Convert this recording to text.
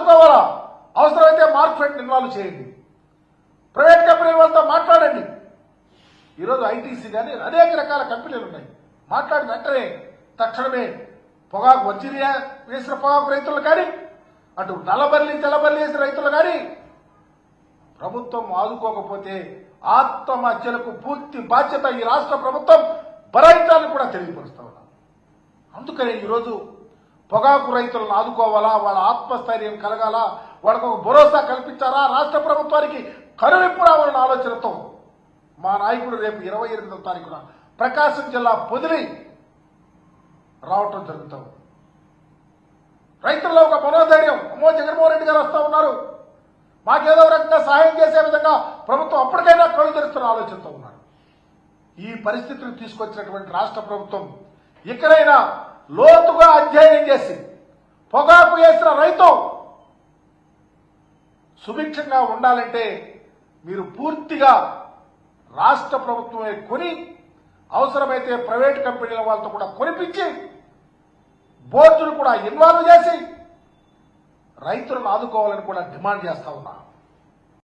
ఆదుకోవాలా అవసరమైతే market involve చేయండి. Private company వాళ్ళతో మాట్లాడండి. ఈరోజు ఐటీసీ కానీ అనేక రకాల కంపెనీలు ఉన్నాయి. మాట్లాడిన వెంటనే తక్షణమే పొగాకు వజ్జిరియా వేసిన పొగాకు రైతులు కానీ అటు నల్లబల్లి తెల్లబల్లి వేసిన రైతులు కానీ ప్రభుత్వం ఆదుకోకపోతే ఆత్మహత్యలకు పూర్తి బాధ్యత ఈ రాష్ట్ర ప్రభుత్వం భరించాలని కూడా తెలియపరుస్తా ఉన్నాం అందుకనే ఈరోజు పొగాకు రైతులను ఆదుకోవాలా? వాళ్ళ ఆత్మస్థైర్యం కలగాల? వాళ్ళకు ఒక భరోసా కల్పించారా రాష్ట్ర ప్రభుత్వానికి కరువింపు రావాలన్న ఆలోచనతో మా నాయకుడు రేపు ఇరవై ఎనిమిదవ తారీఖున ప్రకాశం జిల్లా పొదిలి రావటం జరుగుతాం. రైతుల్లో ఒక మనోధైర్యం. అమ్మో జగన్మోహన్ రెడ్డి గారు వస్తూ ఉన్నారు. మాకేదో రకంగా సహాయం చేసే విధంగా ప్రభుత్వం అప్పటికైనా కళ్ళు తెరుస్తున్న ఆలోచనతో ఉన్నారు. ఈ పరిస్థితిని తీసుకొచ్చినటువంటి రాష్ట్ర ప్రభుత్వం ఎక్కడైనా లోతుగా అధ్యయనం చేసి పొగాకు వేసిన రైతు సుభిక్షంగా ఉండాలంటే మీరు పూర్తిగా రాష్ట్ర ప్రభుత్వమే కొని అవసరమైతే ప్రైవేట్ కంపెనీల వాళ్ళతో కూడా కొనిపించి బోర్డును కూడా ఇన్వాల్వ్ చేసి రైతులను ఆదుకోవాలని కూడా డిమాండ్ చేస్తా ఉన్నా.